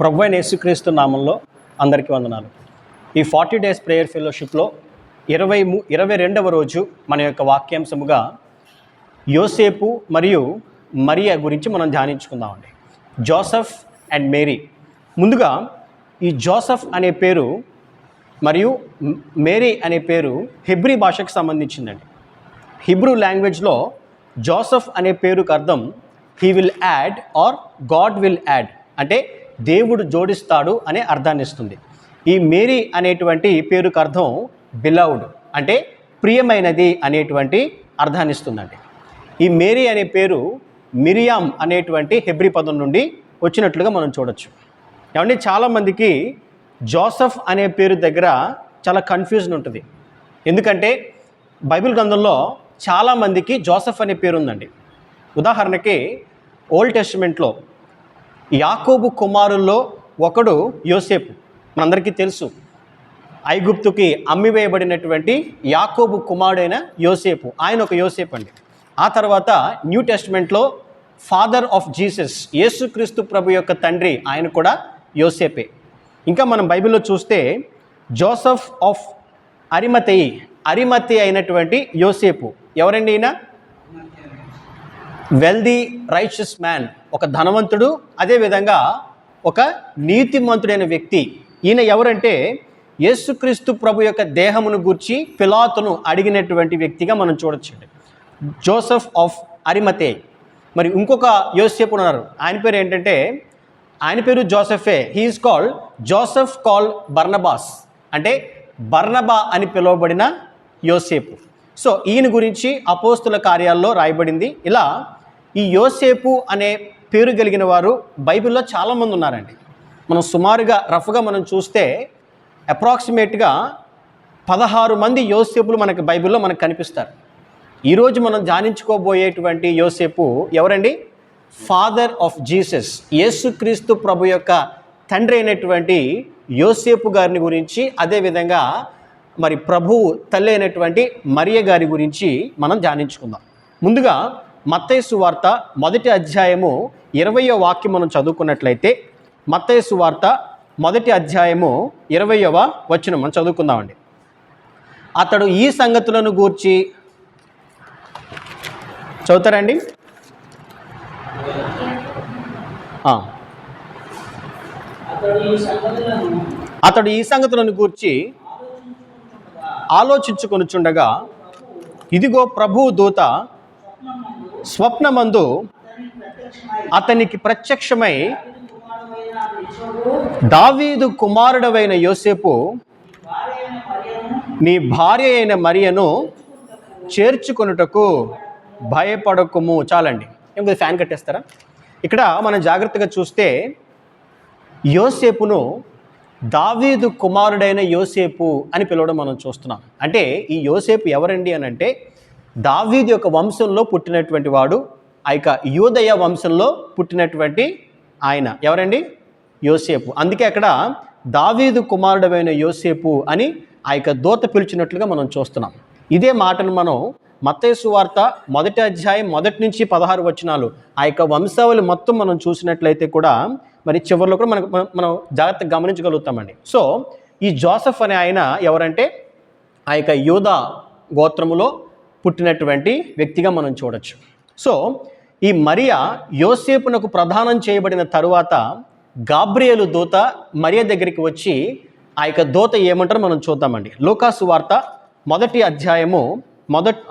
ప్రభు అయిన యేసుక్రీస్తు నామంలో అందరికీ వందనాలు. ఈ ఫార్టీ డేస్ ప్రేయర్ ఫెలోషిప్లో ఇరవై మూ ఇరవై రెండవ రోజు మన యొక్క వాక్యాంశముగా యోసేపు మరియు మరియా గురించి మనం ధ్యానించుకుందామండి. Joseph and Mary. ముందుగా ఈ జోసఫ్ అనే పేరు మరియు మేరీ అనే పేరు హిబ్రీ భాషకు సంబంధించిందండి. హిబ్రూ లాంగ్వేజ్లో జోసఫ్ అనే పేరుకు అర్థం he will add or God will add అంటే దేవుడు జోడిస్తాడు అనే అర్థాన్ని ఇస్తుంది ఈ మేరీ అనేటువంటి పేరుకు అర్థం బిలౌడ్ అంటే ప్రియమైనది అనేటువంటి అర్థాన్ని ఇస్తుందండి ఈ మేరీ అనే పేరు మిరియామ్ అనేటువంటి హెబ్రీ పదం నుండి వచ్చినట్లుగా మనం చూడొచ్చు. ఏమంటే చాలామందికి జోసఫ్ అనే పేరు దగ్గర చాలా కన్ఫ్యూజన్ ఉంటుంది. ఎందుకంటే బైబిల్ గ్రంథంలో చాలామందికి జోసఫ్ అనే పేరు ఉందండి ఉదాహరణకి ఓల్డ్ టెస్టిమెంట్లో యాకోబు కుమారుల్లో ఒకడు యోసేపు. మనందరికీ తెలుసు. ఐగుప్తుకి అమ్మివేయబడినటువంటి యాకోబు కుమారుడైన యోసేపు. ఆయన ఒక యోసేపు అండి. ఆ తర్వాత న్యూ టెస్ట్మెంట్లో ఫాదర్ ఆఫ్ జీసస్ యేసుక్రీస్తు ప్రభు యొక్క తండ్రి ఆయన కూడా యోసేపే. ఇంకా మనం బైబిల్లో చూస్తే జోసఫ్ ఆఫ్ అరిమతయి అరిమతి అయినటువంటి యోసేపు. ఎవరండి ఈయన? వెల్దీ రైషియస్ మ్యాన్ ఒక ధనవంతుడు అదేవిధంగా ఒక నీతిమంతుడైన వ్యక్తి. ఈయన ఎవరంటే యేసుక్రీస్తు ప్రభు యొక్క దేహమును గూర్చి పిలాతును అడిగినటువంటి వ్యక్తిగా మనం చూడొచ్చండి. Joseph of Arimathea. మరి ఇంకొక యోసేపు ఉన్నారు. ఆయన పేరు ఏంటంటే ఆయన పేరు జోసెఫే. He is called Joseph call Barnabas. అంటే బర్నబా అని పిలువబడిన యోసేపు. సో ఈయన గురించి అపోస్తుల కార్యాల్లో రాయబడింది. ఇలా ఈ యోసేపు అనే పేరు కలిగిన వారు బైబిల్లో చాలామంది ఉన్నారండి. మనం సుమారుగా రఫ్గా మనం చూస్తే అప్రాక్సిమేట్గా పదహారు మంది యోసేపులు మనకి బైబిల్లో మనకు కనిపిస్తారు. ఈరోజు మనం ధ్యానించుకోబోయేటువంటి యోసేపు ఎవరండి? ఫాదర్ ఆఫ్ జీసస్ యేసుక్రీస్తు ప్రభు యొక్క తండ్రి అయినటువంటి యోసేపు గారిని గురించి అదేవిధంగా మరి ప్రభువు తల్లి అయినటువంటి మరియ గారి గురించి మనం ధ్యానించుకుందాం ముందుగా మత్తైసు వార్త మొదటి అధ్యాయము ఇరవయో వాక్యం మనం చదువుకున్నట్లయితే మత్తైసు వార్త మొదటి అధ్యాయము ఇరవయవ వచ్చిన మనం చదువుకుందామండి. అతడు ఈ సంగతులను గూర్చి చదువుతారండి? అతడు ఈ సంగతులను గూర్చి ఆలోచించుకొనుచుండగా ఇదిగో ప్రభు దూత స్వప్నమందు అతనికి ప్రత్యక్షమై దావీదు కుమారుడవైన యోసేపు నీ భార్య అయిన మరియను చేర్చుకొనుటకు భయపడకుము. చాలండి. ఏం ఫ్యాన్ కట్టేస్తారా? ఇక్కడ మనం జాగ్రత్తగా చూస్తే యోసేపును దావీదు కుమారుడైన యోసేపు అని పిలవడం మనం చూస్తున్నాం. అంటే ఈ యోసేపు ఎవరండి అని అంటే దావీదు యొక్క వంశంలో పుట్టినటువంటి వాడు ఆ యొక్క యూదయ వంశంలో పుట్టినటువంటి ఆయన ఎవరండి? యోసేపు. అందుకే అక్కడ దావీదు కుమారుడమైన యోసేపు అని ఆ యొక్క దూత పిలిచినట్లుగా మనం చూస్తున్నాం. ఇదే మాటను మనం మత్తేసు వార్త మొదటి అధ్యాయం మొదటి నుంచి పదహారు వచనాలు. ఆ యొక్క వంశావళి మొత్తం మనం చూసినట్లయితే కూడా మరి చివరిలో కూడా మనకు మనం- మనం జాగ్రత్తగా గమనించగలుగుతామండి. సో ఈ జోసఫ్ అనే ఆయన ఎవరంటే? ఆ యొక్క యూదా గోత్రములో పుట్టినటువంటి వ్యక్తిగా మనం చూడొచ్చు. సో ఈ మరియా యోసేపునకు ప్రదానం చేయబడిన తరువాత గాబ్రియలు దూత మరియ దగ్గరికి వచ్చి ఆ యొక్క దూత ఏమంటారో మనం చూద్దామండి. లోకాసు వార్త మొదటి అధ్యాయము మొదట్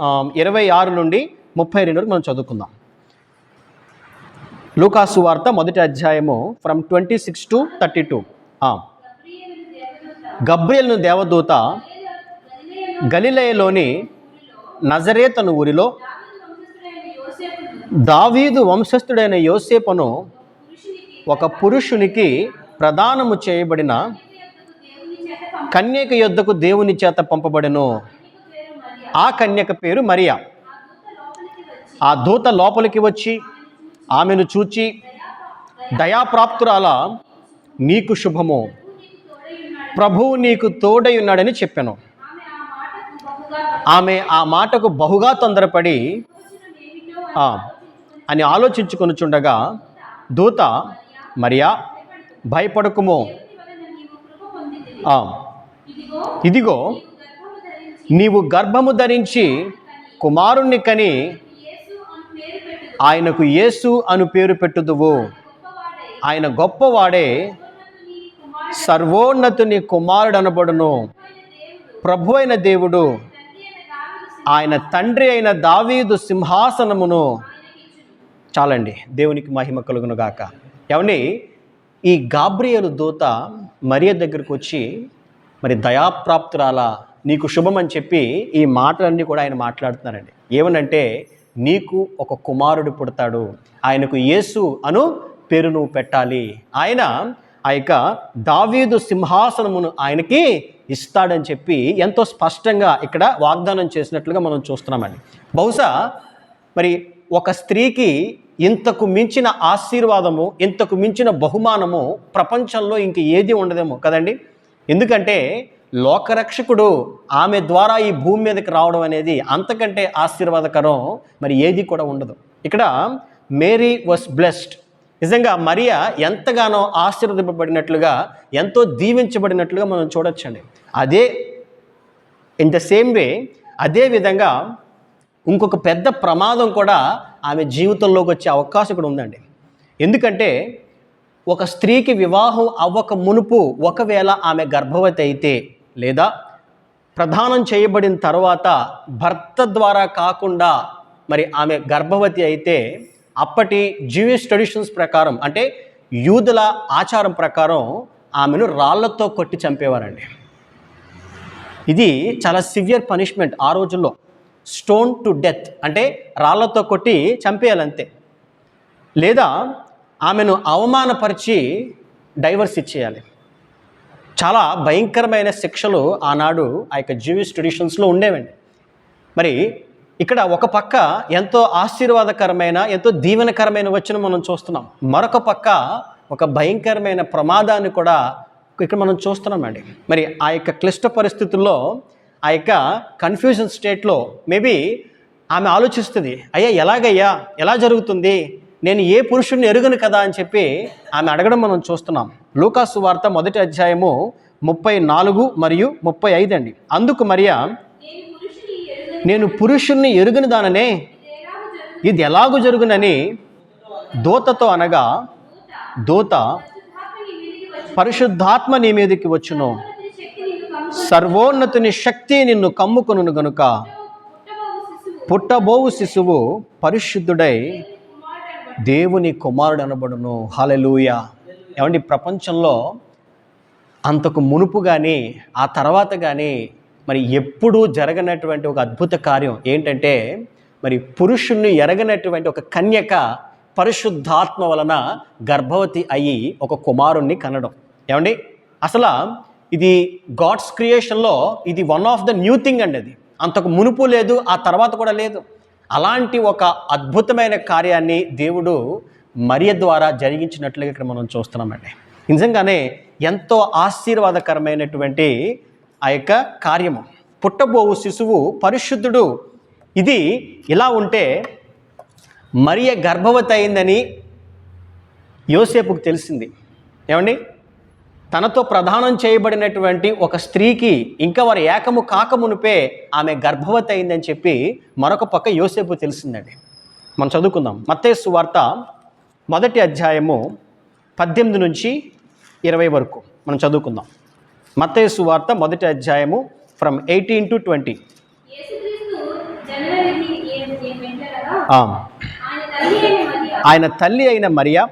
ఇరవై ఆరు నుండి ముప్పై రెండు వరకు మనం చదువుకుందాం. లూకాసు వార్త మొదటి అధ్యాయము from twenty six to thirty two గబ్రియల్ను దేవదూత గలిలయలోని నజరేతను ఊరిలో దావీదు వంశస్థుడైన యోసేపును ఒక పురుషునికి ప్రదానము చేయబడిన కన్యక యొద్దకు దేవుని చేత పంపబడెను. ఆ కన్యక పేరు మరియా. ఆ దూత లోపలికి వచ్చి ఆమెను చూచి దయాప్రాప్తురాల నీకు శుభము. ప్రభువు నీకు తోడై ఉన్నాడని చెప్పాను. ఆమె ఆ మాటకు బహుగా తొందరపడి అని ఆలోచించుకొనుచుండగా దూత మరియా భయపడకుము. ఇదిగో నీవు గర్భము ధరించి కుమారుణ్ణి కని ఆయనకు యేసు అను పేరు పెట్టుదువు. ఆయన గొప్పవాడే సర్వోన్నతుని కుమారుడు అనబడును దేవుడు ప్రభు అయిన దేవుడు ఆయన తండ్రి అయిన దావీదు సింహాసనమును. చాలండి దేవునికి మహిమ కలుగును గాక. ఏమండి ఈ గాబ్రియలు దూత మరియ దగ్గరకు వచ్చి మరి దయాప్రాప్తురాల నీకు శుభం అని చెప్పి ఈ మాటలన్నీ కూడా ఆయన మాట్లాడుతున్నారండి. ఏమనంటే నీకు ఒక కుమారుడు పుడతాడు. ఆయనకు యేసు అను పేరు నువ్వు పెట్టాలి. ఆయన ఆ యొక్క దావీదు సింహాసనమును ఆయనకి ఇస్తాడని చెప్పి ఎంతో స్పష్టంగా ఇక్కడ వాగ్దానం చేసినట్లుగా మనం చూస్తున్నామండి. బహుశా మరి ఒక స్త్రీకి ఇంతకు మించిన ఆశీర్వాదము ఇంతకు మించిన బహుమానము ప్రపంచంలో ఇంక ఏది ఉండదేమో కదండి? ఎందుకంటే లోకరక్షకుడు ఆమె ద్వారా ఈ భూమి మీదకి రావడం అనేది అంతకంటే ఆశీర్వాదకరం మరి ఏది కూడా ఉండదు. ఇక్కడ మేరీ వాస్ బ్లెస్డ్. నిజంగా మరియా ఎంతగానో ఆశీర్వదింపబడినట్లుగా ఎంతో దీవించబడినట్లుగా మనం చూడొచ్చండి. అదే ఇన్ ద సేమ్ వే అదే విధంగా ఇంకొక పెద్ద ప్రమాదం కూడా ఆమె జీవితంలోకి వచ్చే అవకాశం కూడా ఉందండి. ఎందుకంటే ఒక స్త్రీకి వివాహం అవ్వక మునుపు ఒకవేళ ఆమె గర్భవతి అయితే లేదా ప్రధానం చేయబడిన తర్వాత భర్త ద్వారా కాకుండా మరి ఆమె గర్భవతి అయితే అప్పటి జీవియస్ ట్రెడిషన్స్ ప్రకారం అంటే యూదుల ఆచారం ప్రకారం ఆమెను రాళ్ళతో కొట్టి చంపేవారండి. ఇది చాలా సివియర్ పనిష్మెంట్ ఆ రోజుల్లో. స్టోన్ టు డెత్ అంటే రాళ్ళతో కొట్టి చంపేయాలంతే. లేదా ఆమెను అవమానపరిచి డైవర్స్ ఇచ్చేయాలి. చాలా భయంకరమైన శిక్షలు ఆనాడు ఆ యొక్క జీవిస్ ట్రెడిషన్స్లో ఉండేవండి. మరి ఇక్కడ ఒక పక్క ఎంతో ఆశీర్వాదకరమైన ఎంతో దీవెనకరమైన వచ్చిన మనం చూస్తున్నాం. మరొక పక్క ఒక భయంకరమైన ప్రమాదాన్ని కూడా ఇక్కడ మనం చూస్తున్నామండి. మరి ఆ యొక్క క్లిష్ట పరిస్థితుల్లో ఆ యొక్క కన్ఫ్యూజన్ స్టేట్లో మేబీ ఆమె ఆలోచిస్తుంది అయ్యా ఎలాగయ్యా? ఎలా జరుగుతుంది? నేను ఏ పురుషుడిని ఎరుగను కదా అని చెప్పి ఆమె అడగడం మనం చూస్తున్నాం. లూకాసు వార్త మొదటి అధ్యాయము ముప్పై నాలుగు మరియు ముప్పై ఐదు అండి. అందుకు మరియా నేను పురుషుణ్ణి ఎరుగని దాననే ఇది ఎలాగూ జరుగునని దూతతో అనగా దూత పరిశుద్ధాత్మ నీ మీదికి మీదకి వచ్చును. సర్వోన్నతుని శక్తి నిన్ను కమ్ముకును గనుక. పుట్టబోవు శిశువు పరిశుద్ధుడై దేవుని కుమారుడు అనబడును హాలెలూయ ఏమండి ప్రపంచంలో అంతకు మునుపు కానీ ఆ తర్వాత కానీ మరి ఎప్పుడూ జరగనటువంటి ఒక అద్భుత కార్యం ఏంటంటే మరి పురుషుణ్ణి ఎరగనటువంటి ఒక కన్యక పరిశుద్ధాత్మ వలన గర్భవతి అయ్యి ఒక కుమారుణ్ణి కనడం. ఏమండి అసలు ఇది గాడ్స్ క్రియేషన్లో ఇది one of the new thing అండి అది. అంతకు మునుపు లేదు ఆ తర్వాత కూడా లేదు. అలాంటి ఒక అద్భుతమైన కార్యాన్ని దేవుడు మరియ ద్వారా జరిగించినట్లుగా ఇక్కడ మనం చూస్తున్నామండి. నిజంగానే ఎంతో ఆశీర్వాదకరమైనటువంటి ఆ యొక్క కార్యము. పుట్టబోవు శిశువు పరిశుద్ధుడు. ఇది ఇలా ఉంటే మరియ గర్భవతి అయిందని యోసేపుకు తెలిసింది. ఏమండి? తనతో ప్రదానం చేయబడినటువంటి ఒక స్త్రీకి ఇంకా వారి ఏకము కాకమునుపే ఆమె గర్భవతి అయిందని చెప్పి మరొక పక్క యోసేపు తెలిసిందండి. మనం చదువుకుందాం. మత్తేసు వార్త మొదటి అధ్యాయము పద్దెనిమిది నుంచి ఇరవై వరకు. మనం చదువుకుందాం. మత్తేసు వార్త మొదటి అధ్యాయము ఫ్రమ్ ఎయిటీన్ టు ట్వంటీ ఆయన తల్లి అయిన మరియ ఆయన తల్లి అయిన మరియా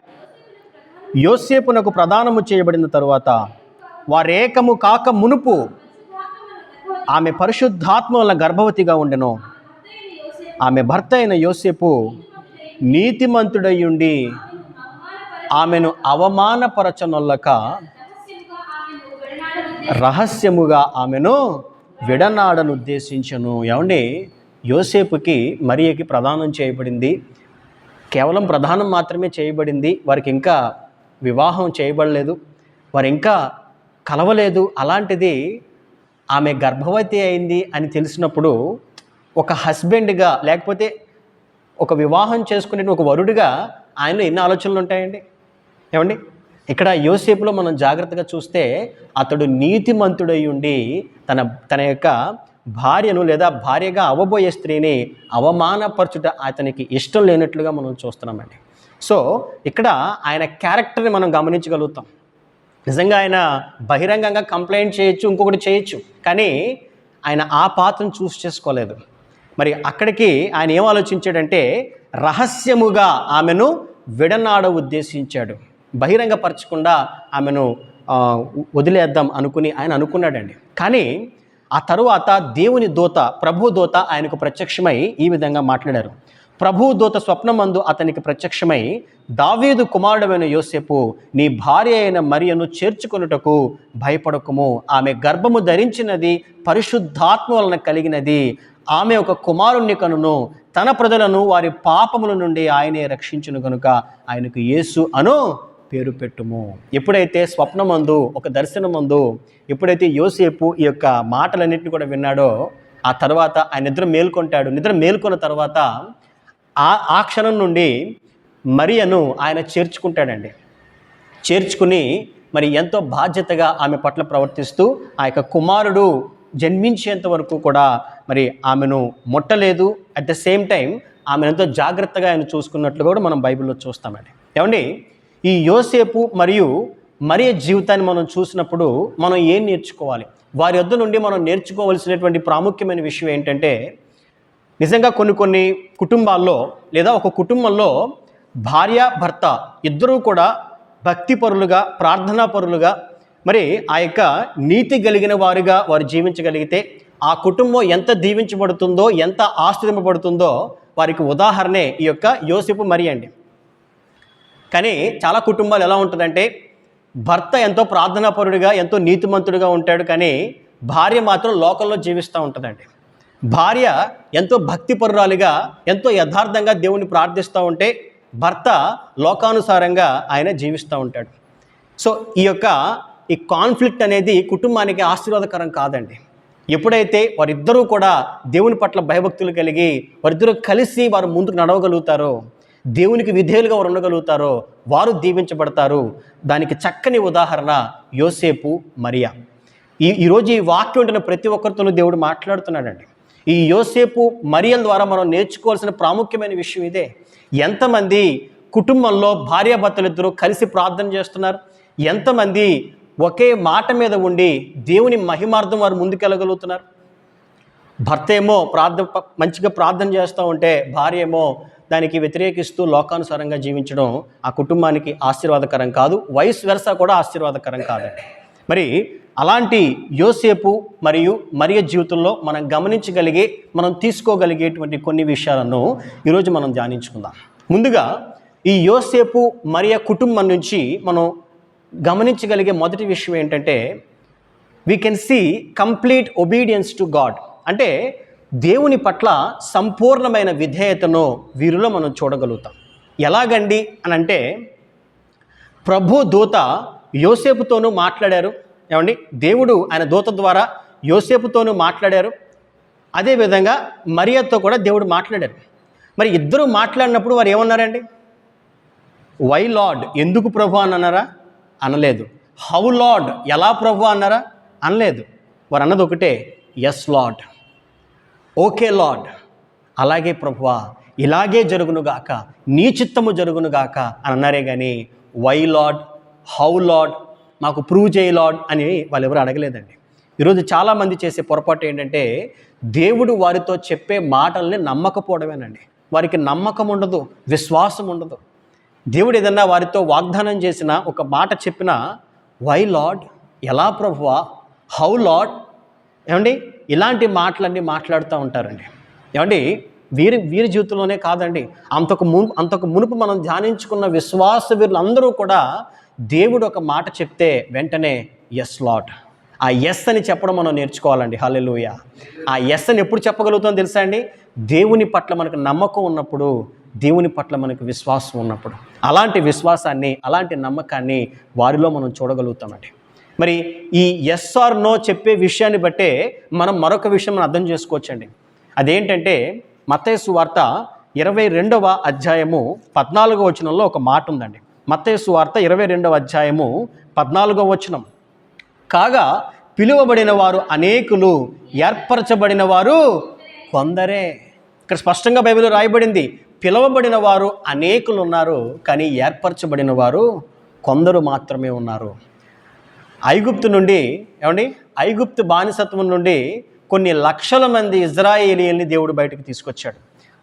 యోసేపునకు ప్రదానము చేయబడిన తరువాత వారేకము కాక మునుపు ఆమె పరిశుద్ధాత్మ వలన గర్భవతిగా ఉండెను. ఆమె భర్త అయిన యోసేపు నీతిమంతుడయ్యుండి ఆమెను అవమానపరచనొల్లక ఆమెను రహస్యముగా ఆమెను విడనాడను ఉద్దేశించను. ఏమండి? యోసేపుకి మరియకి ప్రదానం చేయబడింది. కేవలం ప్రధానం మాత్రమే చేయబడింది. వారికి ఇంకా వివాహం చేయబడలేదు వారు ఇంకా కలవలేదు. అలాంటిది ఆమె గర్భవతి అయింది అని తెలిసినప్పుడు ఒక హస్బెండ్గా లేకపోతే ఒక వివాహం చేసుకునే ఒక వరుడిగా ఆయనలో ఎన్ని ఆలోచనలు ఉంటాయండి? ఏమండి? ఇక్కడ యోసేపులో మనం జాగ్రత్తగా చూస్తే అతడు నీతిమంతుడై ఉండి తన తన యొక్క భార్యను లేదా భార్యగా అవ్వబోయే స్త్రీని అవమానపరచుట అతనికి ఇష్టం లేనట్లుగా మనం చూస్తున్నామండి. సో ఇక్కడ ఆయన క్యారెక్టర్ని మనం గమనించగలుగుతాం. నిజంగా ఆయన బహిరంగంగా కంప్లైంట్ చేయొచ్చు ఇంకొకటి చేయొచ్చు కానీ ఆయన ఆ పాత్రను చూస్ చేసుకోలేదు. మరి అక్కడికి ఆయన ఏం ఆలోచించాడంటే రహస్యముగా ఆమెను విడనాడ ఉద్దేశించాడు. బహిరంగపరచకుండా ఆమెను వదిలేద్దాం అనుకుని ఆయన అనుకున్నాడండి. కానీ ఆ తరువాత దేవుని దూత ప్రభు దూత ఆయనకు ప్రత్యక్షమై ఈ విధంగా మాట్లాడారు. ప్రభు దూత స్వప్నమందు అతనికి ప్రత్యక్షమై దావీదు కుమారుడమైన యోసేపు నీ భార్య అయిన మరియను చేర్చుకొనుటకు భయపడకుము. ఆమె గర్భము ధరించినది పరిశుద్ధాత్మ వలన కలిగినది. ఆమె ఒక కుమారుణ్ణి కనును. తన ప్రజలను వారి పాపముల నుండి ఆయనే రక్షించును కనుక ఆయనకు యేసు అను పేరు పెట్టుము. ఎప్పుడైతే స్వప్నమందు ఒక దర్శనమందు ఎప్పుడైతే యోసేపు ఈ యొక్క మాటలన్నింటినీ కూడా విన్నాడో ఆ తర్వాత ఆయన నిద్ర మేల్కొంటాడు. నిద్ర మేల్కొన్న తర్వాత ఆ ఆ క్షణం నుండి మరియను ఆయన చేర్చుకుంటాడండి. చేర్చుకుని మరి ఎంతో బాధ్యతగా ఆమె పట్ల ప్రవర్తిస్తూ ఆ యొక్క కుమారుడు జన్మించేంత వరకు కూడా మరి ఆమెను ముట్టలేదు. అట్ ద సేమ్ టైం ఆమెను ఎంతో జాగ్రత్తగా ఆయన చూసుకున్నట్లు కూడా మనం బైబిల్లో చూస్తామండి. ఏమండి? ఈ యోసేపు మరియు మరియ జీవితాన్ని మనం చూసినప్పుడు మనం ఏం నేర్చుకోవాలి? వారి వద్ద నుండి మనం నేర్చుకోవాల్సినటువంటి ప్రాముఖ్యమైన విషయం ఏంటంటే నిజంగా కొన్ని కొన్ని కుటుంబాల్లో లేదా ఒక కుటుంబంలో భార్య భర్త ఇద్దరూ కూడా భక్తిపరులుగా ప్రార్థనాపరులుగా మరి ఆ యొక్క నీతి కలిగిన వారుగా వారు జీవించగలిగితే ఆ కుటుంబం ఎంత దీవించబడుతుందో ఎంత ఆశ్రయింపబడుతుందో వారికి ఉదాహరణే ఈ యొక్క యోసిపు మరి అండి. కానీ చాలా కుటుంబాలు ఎలా ఉంటుందంటే భర్త ఎంతో ప్రార్థనాపరుడిగా ఎంతో నీతిమంతుడిగా ఉంటాడు కానీ భార్య మాత్రం లోకంలో జీవిస్తూ ఉంటుందండి. భార్య ఎంతో భక్తిపరురాలిగా ఎంతో యథార్థంగా దేవుని ప్రార్థిస్తూ ఉంటే భర్త లోకానుసారంగా ఆయన జీవిస్తూ ఉంటాడు. సో ఈ యొక్క ఈ కాన్ఫ్లిక్ట్ అనేది కుటుంబానికి ఆశీర్వాదకరం కాదండి. ఎప్పుడైతే వారిద్దరూ కూడా దేవుని పట్ల భయభక్తులు కలిగి వారిద్దరూ కలిసి వారు ముందుకు నడవగలుగుతారో దేవునికి విధేయులుగా వారు ఉండగలుగుతారో వారు దీవించబడతారు. దానికి చక్కని ఉదాహరణ యోసేపు మరియా. ఈ ఈరోజు ఈ వాక్యం ఉంటున్న ప్రతి ఒక్కరితోనూ దేవుడు మాట్లాడుతున్నాడండి. ఈ యోసేపు మరియల ద్వారా మనం నేర్చుకోవాల్సిన ప్రాముఖ్యమైన విషయం ఇదే. ఎంతమంది కుటుంబంలో భార్యాభర్తలిద్దరూ కలిసి ప్రార్థన చేస్తున్నారు? ఎంతమంది ఒకే మాట మీద ఉండి దేవుని మహిమార్థం వారు ముందుకెళ్ళగలుగుతున్నారు? భర్త ఏమో ప్రార్థన మంచిగా ప్రార్థన చేస్తూ ఉంటే భార్య ఏమో దానికి వ్యతిరేకిస్తూ లోకానుసారంగా జీవించడం ఆ కుటుంబానికి ఆశీర్వాదకరం కాదు. వయసు వెరస కూడా ఆశీర్వాదకరం కాదండి. మరి అలాంటి యోసేపు మరియు మరియ జీవితంలో మనం గమనించగలిగే మనం తీసుకోగలిగేటువంటి కొన్ని విషయాలను ఈరోజు మనం ధ్యానించుకుందాం. ముందుగా ఈ యోసేపు మరియ కుటుంబం నుంచి మనం గమనించగలిగే మొదటి విషయం ఏంటంటే we can see complete obedience to God అంటే దేవుని పట్ల సంపూర్ణమైన విధేయతను వీరిలో మనం చూడగలుగుతాం. ఎలాగండి అని అంటే ప్రభు దూత యోసేపుతోనూ మాట్లాడారు. ఏమండి? దేవుడు ఆయన దూత ద్వారా యోసేపుతోనూ మాట్లాడారు. అదేవిధంగా మరియతో కూడా దేవుడు మాట్లాడారు. మరి ఇద్దరు మాట్లాడినప్పుడు వారు ఏమన్నారండి? Why Lord? ఎందుకు ప్రభు అని అన్నారా? అనలేదు. How Lord? ఎలా ప్రభు అన్నారా? అనలేదు. వారు అన్నది ఒకటే ఎస్ లార్డ్. Okay lord. అలాగే ప్రభువా ఇలాగే జరుగునుగాక నీ చిత్తము జరుగునుగాక అని అన్నారే కానీ వై లార్డ్? హౌ లాడ్ మాకు ప్రూవ్ చేయి లాడ్ అని వాళ్ళు ఎవరు అడగలేదండి. ఈరోజు చాలామంది చేసే పొరపాటు ఏంటంటే దేవుడు వారితో చెప్పే మాటల్ని నమ్మకపోవడమేనండి. వారికి నమ్మకం ఉండదు విశ్వాసం ఉండదు. దేవుడు ఏదన్నా వారితో వాగ్దానం చేసిన ఒక మాట చెప్పిన వై లార్డ్ ఎలా ప్రభువా? హౌ లార్డ్ ఏమండి? ఇలాంటి మాటలన్నీ మాట్లాడుతూ ఉంటారండి. ఏమండి? వీరి వీరి జీవితంలోనే కాదండి. అంతకు మును అంతకు మునుపు మనం ధ్యానించుకున్న విశ్వాస వీరులందరూ కూడా దేవుడు ఒక మాట చెప్తే వెంటనే ఎస్ లాట్ ఆ ఎస్ అని చెప్పడం మనం నేర్చుకోవాలండి. హలెలుయ ఆ ఎస్ అని ఎప్పుడు చెప్పగలుగుతాం తెలుసా అండి? దేవుని పట్ల మనకు నమ్మకం ఉన్నప్పుడు దేవుని పట్ల మనకు విశ్వాసం ఉన్నప్పుడు. అలాంటి విశ్వాసాన్ని అలాంటి నమ్మకాన్ని వారిలో మనం చూడగలుగుతామండి. మరి ఈ ఎస్ ఆర్ నో చెప్పే విషయాన్ని బట్టే మనం మరొక విషయం మనం అర్థం చేసుకోవచ్చండి. అదేంటంటే మతేసు వార్త ఇరవై రెండవ అధ్యాయము పద్నాలుగో వచనంలో ఒక మాట ఉందండి. మత్తేసు వార్త ఇరవై రెండవ అధ్యాయము పద్నాలుగవ వచనం. కాగా పిలువబడిన వారు అనేకులు ఏర్పరచబడిన వారు కొందరే. ఇక్కడ స్పష్టంగా బైబిల్ రాయబడింది పిలువబడిన వారు అనేకులు ఉన్నారు కానీ ఏర్పరచబడిన వారు కొందరు మాత్రమే ఉన్నారు. ఐగుప్తు నుండి ఏమండి? ఐగుప్తు బానిసత్వం నుండి కొన్ని లక్షల మంది ఇజ్రాయేలీల్ని దేవుడు బయటకు తీసుకొచ్చాడు.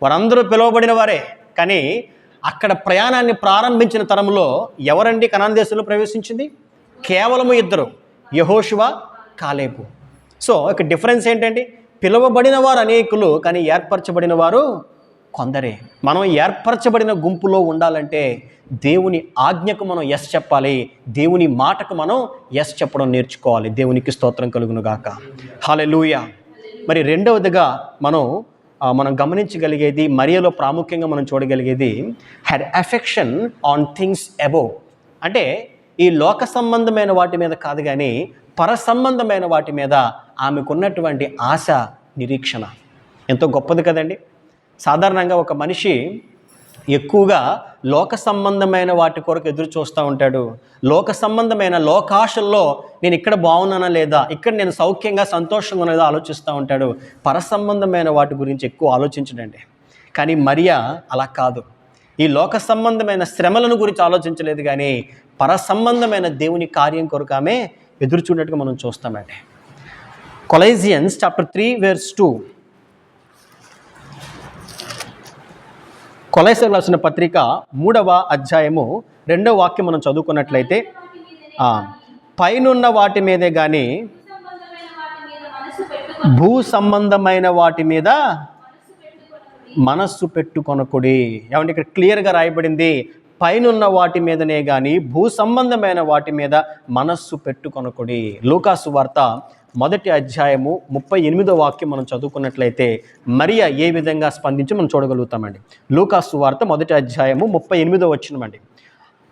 వారందరూ పిలువబడిన వారే కానీ అక్కడ ప్రయాణాన్ని ప్రారంభించిన తరంలో ఎవరండి కనాన్ దేశంలో ప్రవేశించింది? కేవలము ఇద్దరు యహోషువ కాలేపు సో ఇక డిఫరెన్స్ ఏంటండి? పిలువబడిన వారు అనేకులు కానీ ఏర్పరచబడిన వారు కొందరే. మనం ఏర్పరచబడిన గుంపులో ఉండాలంటే దేవుని ఆజ్ఞకు మనం ఎస్ చెప్పాలి దేవుని మాటకు మనం ఎస్ చెప్పడం నేర్చుకోవాలి. దేవునికి స్తోత్రం కలుగునుగాక హాలెలూయ మరి రెండవదిగా మనం మనం గమనించగలిగేది మరియలో ప్రాముఖ్యంగా మనం చూడగలిగేది had affection on things above అంటే ఈ లోక సంబంధమైన వాటి మీద కాదు కానీ పర సంబంధమైన వాటి మీద ఆమెకున్నటువంటి ఆశ నిరీక్షణ. ఎంతో గొప్పది కదండి. సాధారణంగా ఒక మనిషి ఎక్కువగా లోక సంబంధమైన వాటి కొరకు ఎదురు చూస్తూ ఉంటాడు. లోక సంబంధమైన లోకాశల్లో నేను ఇక్కడ బాగున్నానా లేదా? ఇక్కడ నేను సౌఖ్యంగా సంతోషంగా ఉన్నదా ఆలోచిస్తూ ఉంటాడు. పర సంబంధమైన వాటి గురించి ఎక్కువ ఆలోచించడండి. కానీ మరియా అలా కాదు. ఈ లోక సంబంధమైన శ్రమలను గురించి ఆలోచించలేదు కానీ పర సంబంధమైన దేవుని కార్యం కొరకు ఆమె ఎదురు చూడట్టుగా మనం చూస్తామండి. Colossians chapter three verse two కొలైసర్ రాసిన పత్రిక మూడవ అధ్యాయము రెండవ వాక్యం మనం చదువుకున్నట్లయితే పైనున్న వాటి మీదే కానీ భూ సంబంధమైన వాటి మీద మనస్సు పెట్టుకొనకుడి. ఏమంటే ఇక్కడ క్లియర్గా రాయబడింది? పైనున్న వాటి మీదనే కానీ భూ సంబంధమైన వాటి మీద మనస్సు పెట్టుకొనకుడి. లూకాసు వార్త మొదటి అధ్యాయము ముప్పై ఎనిమిదో వాక్యం మనం చదువుకున్నట్లయితే మరియా ఏ విధంగా స్పందించి మనం చూడగలుగుతామండి. లూకాసు వార్త మొదటి అధ్యాయము ముప్పై ఎనిమిదో వచ్చినమండి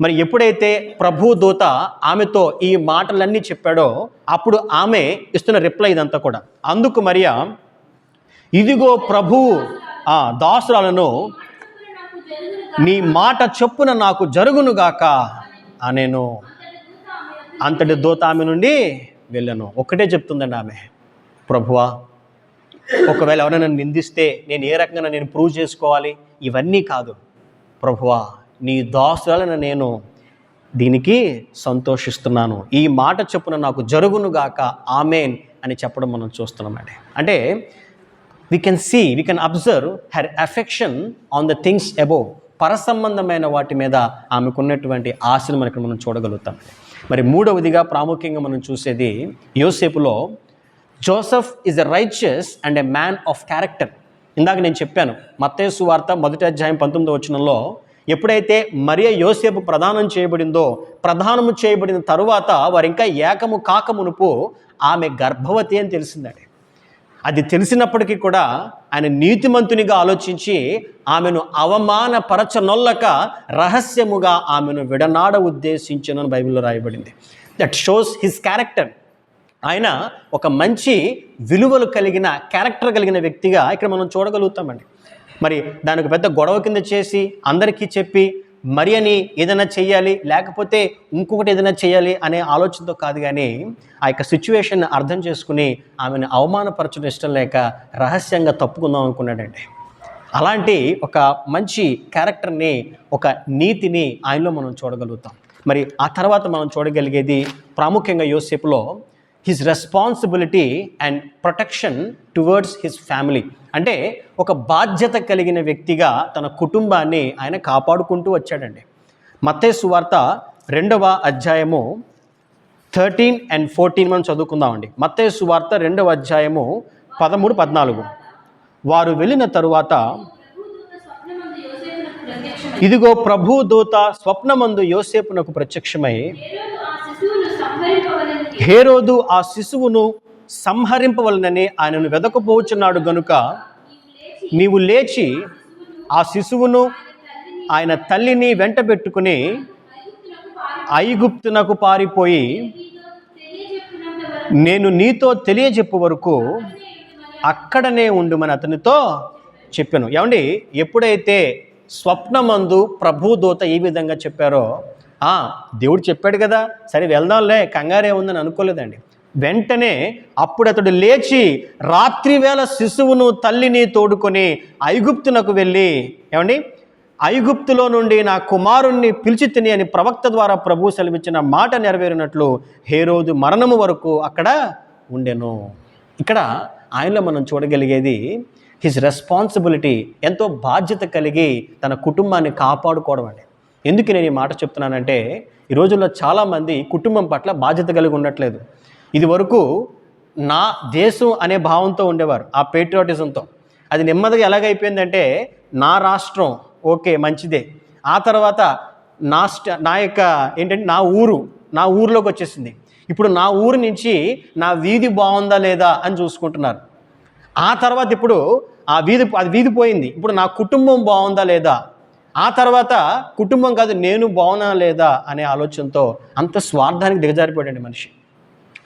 మరి ఎప్పుడైతే ప్రభు దూత ఆమెతో ఈ మాటలన్నీ చెప్పాడో అప్పుడు ఆమె ఇస్తున్న రిప్లై ఇదంతా కూడా. అందుకు మరియా ఇదిగో ప్రభు ఆ దాసురాలను నీ మాట చొప్పున నాకు జరుగునుగాక అనేను. అంతటి దూత ఆమె నుండి వెళ్ళను. ఒక్కటే చెప్తుందండి ఆమె. ప్రభువా ఒకవేళ ఎవరైనా నన్ను నిందిస్తే నేను ఏ రకంగా నేను ప్రూవ్ చేసుకోవాలి? ఇవన్నీ కాదు. ప్రభువా నీ దాసులను నేను దీనికి సంతోషిస్తున్నాను. ఈ మాట చొప్పున నాకు జరుగునుగాక ఆమెన్ అని చెప్పడం మనం చూస్తున్నామండి. అంటే we can see we can observe her affection on the things above పరసంబంధమైన వాటి మీద ఆమెకున్నటువంటి ఆశను మనకి మనం చూడగలుగుతాం. మరి మూడవదిగా ప్రాముఖ్యంగా మనం చూసేది యోసేపులో Joseph is a righteous and a man of character ఇందాక నేను చెప్పాను మత్తేసు వార్త మొదటి అధ్యాయం పంతొమ్మిదో వచనంలో ఎప్పుడైతే మరియ యోసేపు ప్రదానం చేయబడిందో ప్రధానము చేయబడిన తరువాత వారు ఇంకా ఏకము కాకమునుపు ఆమె గర్భవతి అని తెలిసిందండి అది తెలిసినప్పటికీ కూడా ఆయన నీతిమంతునిగా ఆలోచించి ఆమెను అవమానపరచనొల్లక రహస్యముగా ఆమెను విడనాడ ఉద్దేశించిన బైబిల్లో రాయబడింది. దట్ షోస్ హిస్ క్యారెక్టర్ ఆయన ఒక మంచి విలువలు కలిగిన క్యారెక్టర్ కలిగిన వ్యక్తిగా ఇక్కడ మనం చూడగలుగుతామండి. మరి దానికి పెద్ద గొడవ కింద చేసి అందరికీ చెప్పి మరి అని ఏదైనా చేయాలి లేకపోతే ఇంకొకటి ఏదైనా చేయాలి అనే ఆలోచనతో కాదు కానీ ఆ యొక్క సిచ్యువేషన్ అర్థం చేసుకుని ఆమెను అవమానపరచడం ఇష్టం లేక రహస్యంగా తప్పుకుందాం అనుకున్నాడండి. అలాంటి ఒక మంచి క్యారెక్టర్ని ఒక నీతిని ఆయనలో మనం చూడగలుగుతాం. మరి ఆ తర్వాత మనం చూడగలిగేది ప్రాముఖ్యంగా యోసేపులో his responsibility and protection towards his family అంటే ఒక బాధ్యత కలిగిన వ్యక్తిగా తన కుటుంబాన్ని ఆయన కాపాడుకుంటూ వచ్చాడండి. మత్తే సువార్త రెండవ అధ్యాయము థర్టీన్ అండ్ ఫోర్టీన్ మనం చదువుకుందామండి. మత్తే సువార్త రెండవ అధ్యాయము పదమూడు పద్నాలుగు. వారు వెళ్ళిన తరువాత ఇదిగో ప్రభు దూత స్వప్నమందు యోసేపునకు ప్రత్యక్షమై హేరోదు ఆ శిశువును సంహరింపవలనని ఆయనను వెదకపోవచ్చున్నాడు గనుక నీవు లేచి ఆ శిశువును ఆయన తల్లిని వెంటబెట్టుకుని ఐగుప్తునకు పారిపోయి నేను నీతో తెలియజెప్పు వరకు అక్కడనే ఉండుమని అతనితో చెప్పాను. ఏమండి? ఎప్పుడైతే స్వప్నమందు ప్రభుదూత ఈ విధంగా చెప్పారో "ఆ, దేవుడు చెప్పాడు కదా. సరే వెళ్దాంలే కంగారే ఉందని అనుకోలేదండి. వెంటనే అప్పుడు అతడు లేచి రాత్రి వేళ శిశువును తల్లిని తోడుకొని ఐగుప్తునకు వెళ్ళి ఏమండి? ఐగుప్తులో నుండి నా కుమారుణ్ణి పిలిచి తిని అని ప్రవక్త ద్వారా ప్రభు సెలవిచ్చిన మాట నెరవేరినట్లు హేరోదు మరణము వరకు అక్కడ ఉండెను. ఇక్కడ ఆయనలో మనం చూడగలిగేది హిజ్ రెస్పాన్సిబిలిటీ ఎంతో బాధ్యత కలిగి తన కుటుంబాన్ని కాపాడుకోవడం అండి. ఎందుకు నేను ఈ మాట చెప్తున్నానంటే ఈ రోజుల్లో చాలామంది కుటుంబం పట్ల బాధ్యత కలిగి ఉండట్లేదు. ఇది వరకు నా దేశం అనే భావంతో ఉండేవారు ఆ పేట్రియాటిజంతో అది నెమ్మదిగా ఎలాగైపోయిందంటే నా రాష్ట్రం ఓకే మంచిదే. ఆ తర్వాత నా స్ట నా యొక్క ఏంటంటే నా ఊరు నా ఊరిలోకి వచ్చేసింది. ఇప్పుడు నా ఊరు నుంచి నా వీధి బాగుందా లేదా అని చూసుకుంటున్నారు. ఆ తర్వాత ఇప్పుడు ఆ వీధి అది వీధి పోయింది. ఇప్పుడు నా కుటుంబం బాగుందా లేదా? ఆ తర్వాత కుటుంబం కాదు నేను బాగున్నా లేదా అనే ఆలోచనతో అంత స్వార్థానికి దిగజారిపోయాడండి మనిషి.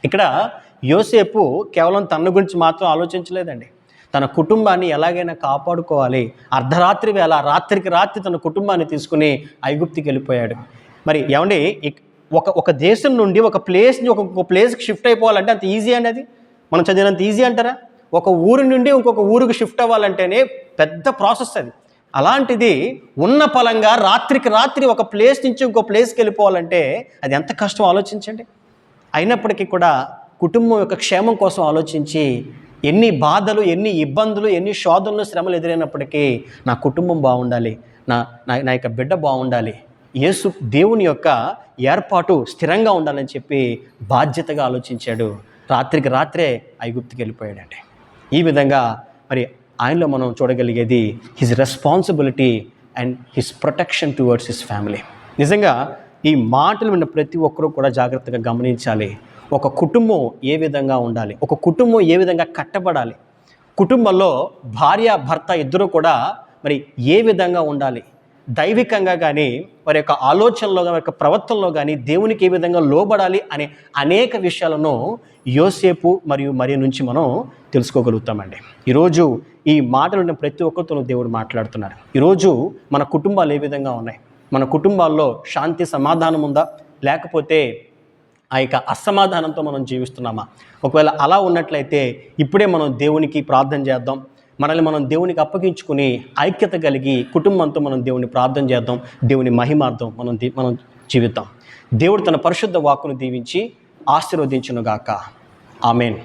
ఇక్కడ యోసేపు కేవలం తన గురించి మాత్రం ఆలోచించలేదండి. తన కుటుంబాన్ని ఎలాగైనా కాపాడుకోవాలి. అర్ధరాత్రి వేళ రాత్రికి రాత్రి తన కుటుంబాన్ని తీసుకుని ఐగుప్తికి వెళ్ళిపోయాడు. మరి ఏమండి ఒక ఒక దేశం నుండి ఒక ప్లేస్ని ఒక ఒక ప్లేస్కి షిఫ్ట్ అయిపోవాలంటే అంత ఈజీ అండి అది? మనం చదివినంత ఈజీ అంటారా? ఒక ఊరి నుండి ఇంకొక ఊరికి షిఫ్ట్ అవ్వాలంటేనే పెద్ద ప్రాసెస్ అది. అలాంటిది ఉన్న ఫలంగా రాత్రికి రాత్రి ఒక ప్లేస్ నుంచి ఇంకో ప్లేస్కి వెళ్ళిపోవాలంటే అది ఎంత కష్టం ఆలోచించండి. అయినప్పటికీ కూడా కుటుంబం యొక్క క్షేమం కోసం ఆలోచించి ఎన్ని బాధలు ఎన్ని ఇబ్బందులు ఎన్ని శోధనలు శ్రమలు ఎదురైనప్పటికీ నా కుటుంబం బాగుండాలి. నా నా నా యొక్క బిడ్డ బాగుండాలి. యేసు దేవుని యొక్క ఏర్పాటు స్థిరంగా ఉండాలని చెప్పి బాధ్యతగా ఆలోచించాడు. రాత్రికి రాత్రే ఐగుప్తికి వెళ్ళిపోయాడండి. ఈ విధంగా మరి ఆయనలో మనం చూడగలిగేది his responsibility and his protection towards his family నిజంగా ఈ మాటలు విన్న ప్రతి ఒక్కరూ కూడా జాగ్రత్తగా గమనించాలి. ఒక కుటుంబం ఏ విధంగా ఉండాలి? ఒక కుటుంబం ఏ విధంగా కట్టబడాలి? కుటుంబంలో భార్య భర్త ఇద్దరు కూడా మరి ఏ విధంగా ఉండాలి? దైవికంగా కానీ వారి యొక్క ఆలోచనలో వారి యొక్క ప్రవర్తనలో కానీ దేవునికి ఏ విధంగా లోబడాలి అనే అనేక విషయాలను యోసేపు మరియు మరి నుంచి మనం తెలుసుకోగలుగుతామండి. ఈరోజు ఈ మాటలు ప్రతి ఒక్కరితోనూ దేవుడు మాట్లాడుతున్నారు ఈరోజు మన కుటుంబాలు ఏ విధంగా ఉన్నాయి? మన కుటుంబాల్లో శాంతి సమాధానం ఉందా? లేకపోతే ఆ యొక్క అసమాధానంతో మనం జీవిస్తున్నామా? ఒకవేళ అలా ఉన్నట్లయితే ఇప్పుడే మనం దేవునికి ప్రార్థన చేద్దాం. మనల్ని మనం దేవునికి అప్పగించుకుని ఐక్యత కలిగి కుటుంబంతో మనం దేవుని ప్రార్థన చేద్దాం. దేవుని మహిమార్థం మనం దీ- మనం జీవిద్దాం. దేవుడు తన పరిశుద్ధ వాక్కును దీవించి ఆశీర్వదించునుగాక. ఆమెన్.